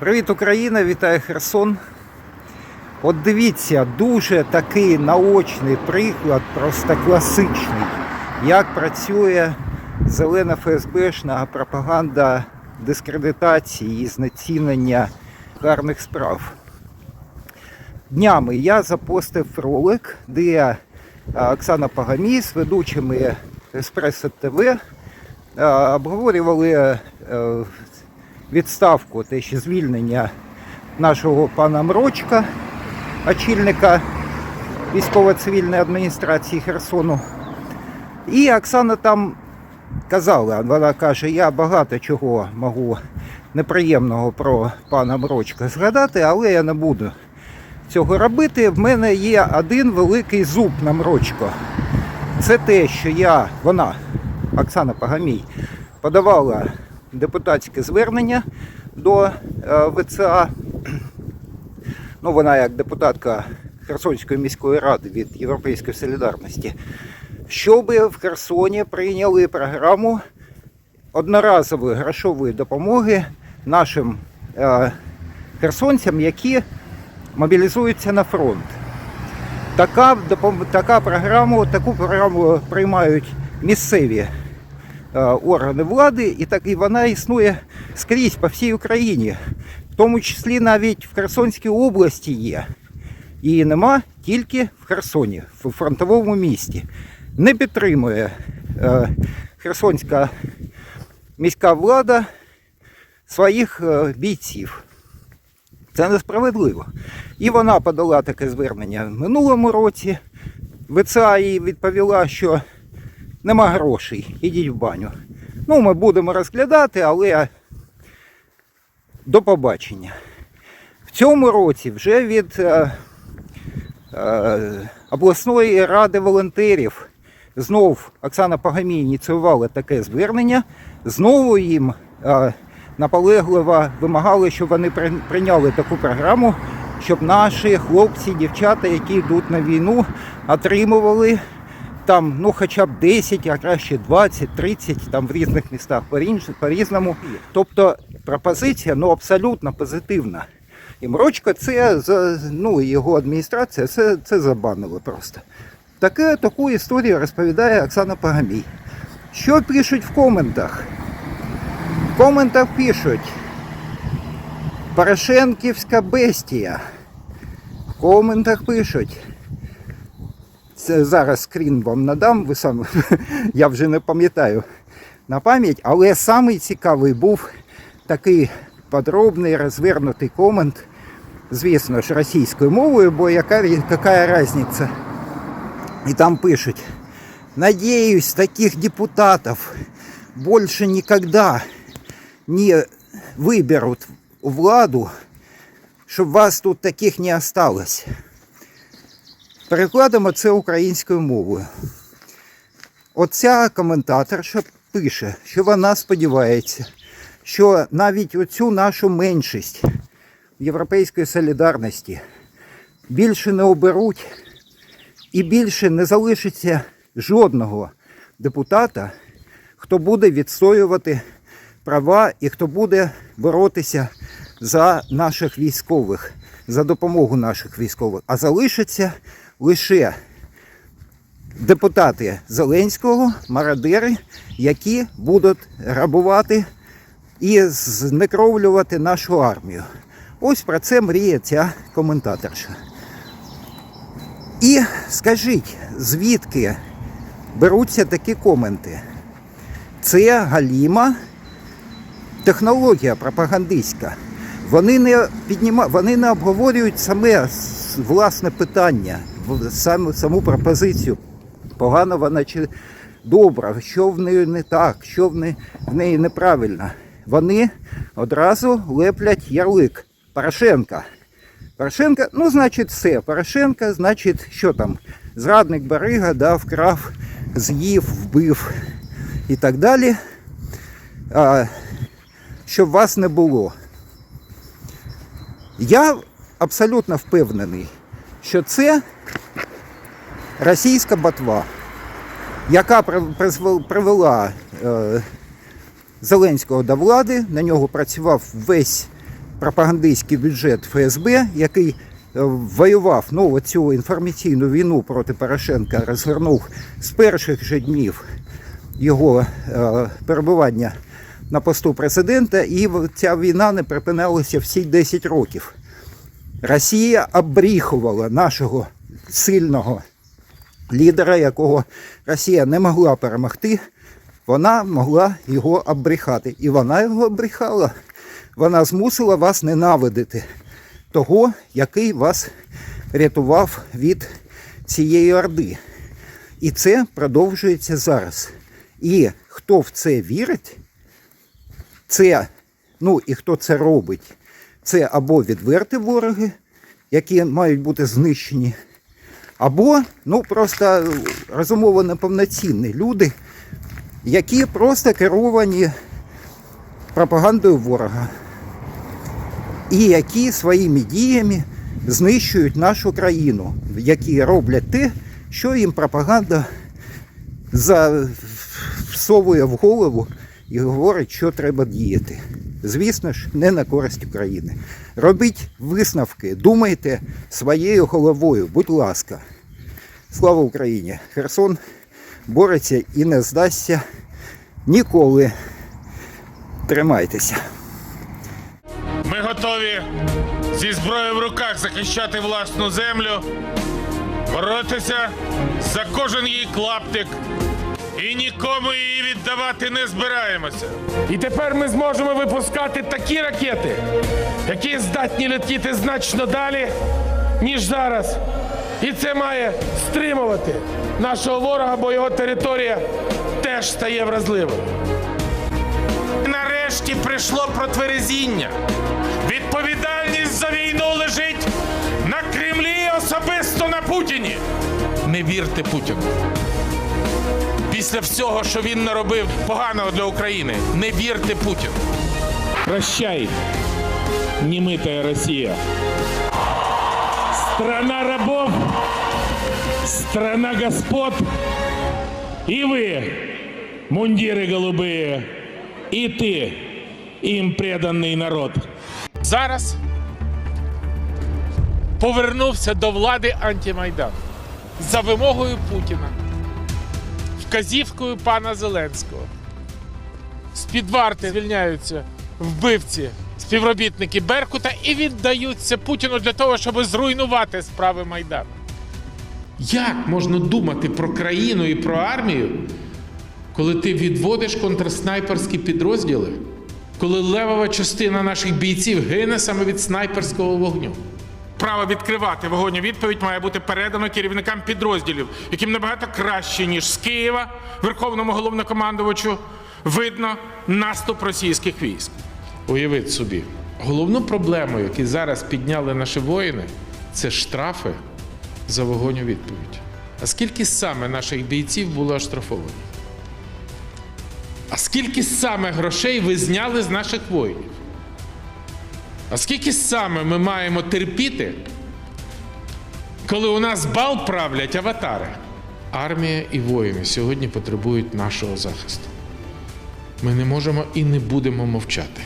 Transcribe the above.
Привіт, Україна! Вітаю Херсон. От дивіться, дуже такий наочний приклад, просто класичний, як працює зелена ФСБшна пропаганда дискредитації і знецінення гарних справ. Днями я запостив ролик, де Оксана Пагамій з ведучими Еспресо ТВ обговорювали е, відставку, те ще звільнення нашого пана Мрочка, очільника військово-цивільної адміністрації Херсону. І Оксана там казала, вона каже, я багато чого можу неприємного про пана Мрочка згадати, але я не буду цього робити. В мене є один великий зуб на Мрочко. Це те, що я, вона, Оксана Пагамій, подавала депутатське звернення до е, ВЦА. Ну, вона як депутатка Херсонської міської ради від Європейської солідарності, щоб в Херсоні прийняли програму одноразової грошової допомоги нашим е, херсонцям, які мобілізуються на фронт. Така, така програма, таку програму приймають місцеві органи влади, і так і вона існує скрізь по всій Україні, в тому числі навіть в Херсонській області є. Її нема тільки в Херсоні, в фронтовому місті. Не підтримує е, Херсонська міська влада своїх е, бійців. Це несправедливо. І вона подала таке звернення в минулому році. ВЦА їй відповіла, що нема грошей, ідіть в баню. Ну, ми будемо розглядати, але до побачення. В цьому році вже від е, е, обласної ради волонтерів знов Оксана Пагамій ініціювала таке звернення. Знову їм е, наполегливо вимагали, щоб вони прийняли таку програму, щоб наші хлопці, дівчата, які йдуть на війну, отримували там ну хоча б 10, а краще 20, 30, там в різних містах по-різному. Тобто пропозиція ну, абсолютно позитивна. І Мрочко це ну, його адміністрація це, це забанили просто. Таке, таку історію розповідає Оксана Пагамій. Що пишуть в коментах? В коментах пишуть Порошенківська бестія. В коментах пишуть. Це зараз скрін вам надам, ви сам, я вже не пам'ятаю на пам'ять, але самий цікавий був такий подробний розвернутий комент, звісно ж, російською мовою, бо яка, яка різниця? И там пишут, надеюсь, таких депутатов больше никогда не выберут у владу, щоб вас тут таких не осталось. Перекладемо це українською мовою. Оця коментаторша пише, що вона сподівається, що навіть оцю нашу меншість Європейської солідарності більше не оберуть і більше не залишиться жодного депутата, хто буде відстоювати права і хто буде боротися за наших військових, за допомогу наших військових. А залишаться лише депутати Зеленського, мародери, які будуть грабувати і знекровлювати нашу армію. Ось про це мріє ця коментаторша. І скажіть, звідки беруться такі коменти? Це галіма технологія пропагандистська. Вони не підніма... вони не обговорюють саме власне питання, саме саму пропозицію. Погано вона чи добра, що в неї не так, що в неї, в неї неправильно. Вони одразу леплять ярлик Порошенка. Порошенко, ну, значить, все. Порошенко, значить, що там? Зрадник Барига, да, вкрав, з'їв, вбив і так далі. А, щоб вас не було. Я абсолютно впевнений, що це російська ботва, яка привела е, Зеленського до влади, на нього працював весь пропагандистський бюджет ФСБ, який е, воював ну, цю інформаційну війну проти Порошенка, розгорнув з перших же днів його е, перебування на посту президента, і ця війна не припинялася всі 10 років. Росія обріхувала нашого сильного лідера, якого Росія не могла перемогти, вона могла його обріхати. І вона його обріхала. Вона змусила вас ненавидити того, який вас рятував від цієї орди. І це продовжується зараз. І хто в це вірить, це, ну і хто це робить, це або відверті вороги, які мають бути знищені, або ну просто розумово неповноцінні люди, які просто керовані пропагандою ворога, і які своїми діями знищують нашу країну, які роблять те, що їм пропаганда за- всовує в голову і говорить, що треба діяти. Звісно ж, не на користь України. Робіть висновки, думайте своєю головою, будь ласка. Слава Україні! Херсон бореться і не здасться ніколи. Тримайтеся. Ми готові зі зброєю в руках захищати власну землю, боротися за кожен її клаптик і нікому її віддавати не збираємося. І тепер ми зможемо випускати такі ракети, які здатні летіти значно далі, ніж зараз. І це має стримувати нашого ворога, бо його територія теж стає вразливою. Нарешті прийшло протверезіння. Відповідальність за війну лежить на Кремлі і особисто на Путіні. Не вірте Путіну Після всього, що він наробив поганого для України, не вірте Путіну. Прощай, немытая Россия. Страна рабов, страна господ. И вы, мундиры голубые, и ты, им преданный народ. Зараз повернувся до влади антимайдан за вимогою Путіна, вказівкою пана Зеленського. З-під варти звільняються вбивці, співробітники Беркута і віддаються Путіну для того, щоб зруйнувати справи Майдану. Як можна думати про країну і про армію, коли ти відводиш контрснайперські підрозділи, коли левова частина наших бійців гине саме від снайперського вогню? Право відкривати вогонь відповідь має бути передано керівникам підрозділів, яким набагато краще, ніж з Києва, верховному головнокомандувачу, видно наступ російських військ. Уявіть собі, головну проблему, яку зараз підняли наші воїни, це штрафи за вогонь у відповідь. А скільки саме наших бійців було оштрафовані? А скільки саме грошей ви зняли з наших воїнів? А скільки саме ми маємо терпіти, коли у нас бал правлять аватари? Армія і воїни сьогодні потребують нашого захисту. Ми не можемо і не будемо мовчати.